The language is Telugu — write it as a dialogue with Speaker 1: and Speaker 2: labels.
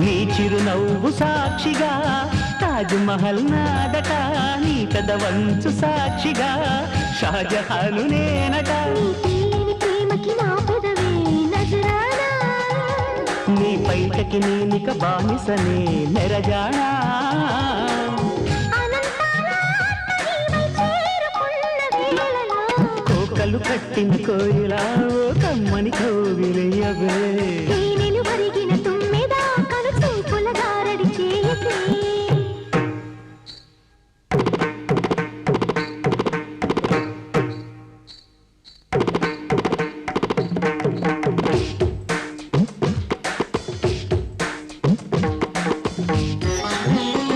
Speaker 1: నీ చిరునవ్వు సాక్షిగా తాజ్ మహల్ నాదట. నీ పెదవంచు సాక్షిగా షాజహాను నేనట.
Speaker 2: నీ
Speaker 1: పైటకి నేనిక బానిసనే నెరజానా
Speaker 2: కట్టిన కోయిలా
Speaker 1: ఓ కమ్మని కోవిలయ్యవే